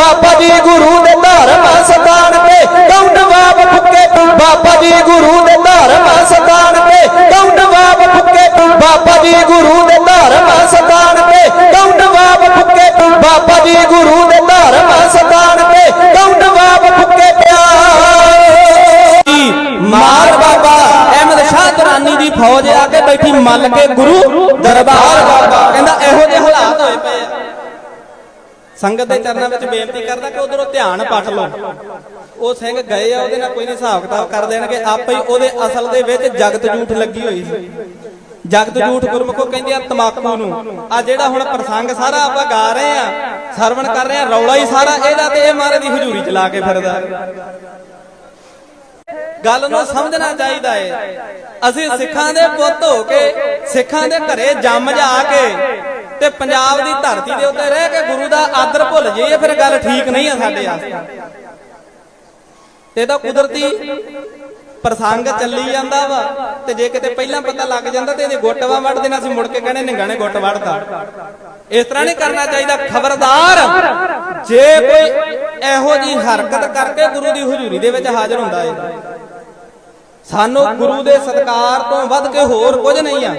ਬਾਬਾ ਜੀ ਗੁਰੂ ਦੇ ਧਰਮ ਸਤਾਨ ਤੇ ਕੌਣ ਜਵਾਬ ਫੁੱਕੇ ਤੂੰ, ਬਾਬਾ ਜੀ ਗੁਰੂ ਦੇ ਧਰਮ ਸਤਾਨ ਤੇ ਕੌਣ ਜਵਾਬ ਫੁੱਕੇ ਤੂੰ, ਬਾਬਾ ਜੀ ਗੁਰੂ ਦੇ ਧਰਮ ਸਤਾਨ ਤੇ ਕੌਣ ਜਵਾਬ ਫੁੱਕੇ ਤੂੰ, ਬਾਬਾ ਜੀ ਗੁਰੂ ਦੇ ਧਰਮ ਸਤਾਨ ਤੇ ਕੌਣ ਜਵਾਬ ਫੁੱਕੇ ਪਿਆ ਮਾਰ ਬਾਬਾ, ਅਹਿਮਦ ਸ਼ਾਹ ਦੁਰਾਨੀ ਦੀ ਫੌਜ ਆ ਕੇ ਬੈਠੀ ਮੱਲ ਕੇ ਗੁਰੂ ਦਰਬਾਰ ਸੰਗਤ ਦੇ ਚਰਨਾਂ ਵਿੱਚ ਬੇਨਤੀ ਕਰਦਾ ਕਿ ਉਧਰੋਂ ਧਿਆਨ ਪੱਟ ਲਓ। ਉਹ ਸਿੰਘ ਗਏ ਆ, ਉਹਦੇ ਨਾਲ ਕੋਈ ਨਹੀਂ ਹਿਸਾਬ ਕਿਤਾਬ ਕਰ ਦੇਣਗੇ ਆਪੇ ਹੀ ਉਹਦੇ ਅਸਲ ਦੇ ਵਿੱਚ ਜਗਤ ਝੂਠ ਲੱਗੀ ਹੋਈ ਸੀ। ਜਗਤ ਝੂਠ ਗੁਰਮੁਖੋ ਕਹਿੰਦੇ ਆ, ਤਮਾਕੂ ਨੂੰ। ਆ ਜਿਹੜਾ ਹੁਣ ਪ੍ਰਸੰਗ ਸਾਰਾ ਆਪਾਂ ਗਾ ਰਹੇ ਆ, ਸਰਵਣ ਕਰ ਰਹੇ ਆ, ਰੌਲਾ ਹੀ ਸਾਰਾ ਇਹਦਾ ਤੇ ਇਹ ਮਾਰੇ ਦੀ ਹਜ਼ੂਰੀ ਚਲਾ ਕੇ ਫਿਰਦਾ। ਗੱਲ ਨੂੰ ਸਮਝਣਾ ਚਾਹੀਦਾ ਏ। ਅਸੀਂ ਸਿੱਖਾਂ ਦੇ ਪੁੱਤ ਹੋ ਕੇ, ਸਿੱਖਾਂ ਦੇ ਘਰੇ ਜੰਮ ਜਾ ਕੇ ਤੇ ਪੰਜਾਬ ਦੀ ਧਰਤੀ ਦੇ ਉੱਤੇ ਰਹਿ ਗੁਰੂ ਦਾ ਆਦਰ ਭੁੱਲ ਜਾਈਏ ਫਿਰ ਗੱਲ ਠੀਕ ਨਹੀਂ ਆ ਸਾਡੇ ਵਾਸਤੇ। ਤੇ ਤਾਂ ਕੁਦਰਤੀ ਪ੍ਰਸੰਗ ਚੱਲੀ ਜਾਂਦਾ ਵਾ, ਤੇ ਜੇ ਕਿਤੇ ਪਹਿਲਾਂ ਪਤਾ ਲੱਗ ਜਾਂਦਾ ਤੇ ਇਹਦੇ ਗੁੱਟਵਾ ਵੱਢ ਦੇਣਾ ਸੀ ਮੁੜ ਕੇ ਕਹਿੰਦੇ ਨਿੰਗਾਣੇ ਗੁੱਟ ਵੱਢਦਾ ਇਸ ਤਰ੍ਹਾਂ ਨਹੀਂ ਕਰਨਾ ਚਾਹੀਦਾ, ਖਬਰਦਾਰ, ਜੇ ਕੋਈ ਇਹੋ ਜੀ ਹਰਕਤ ਕਰਕੇ ਗੁਰੂ ਦੀ ਹਜ਼ੂਰੀ ਦੇ ਵਿੱਚ ਹਾਜ਼ਰ ਹੁੰਦਾ ਹੈ ਸਾਨੂੰ ਗੁਰੂ ਦੇ ਸਤਕਾਰ ਤੋਂ ਵੱਧ ਕੇ ਹੋਰ ਕੁਝ ਨਹੀਂ ਆ।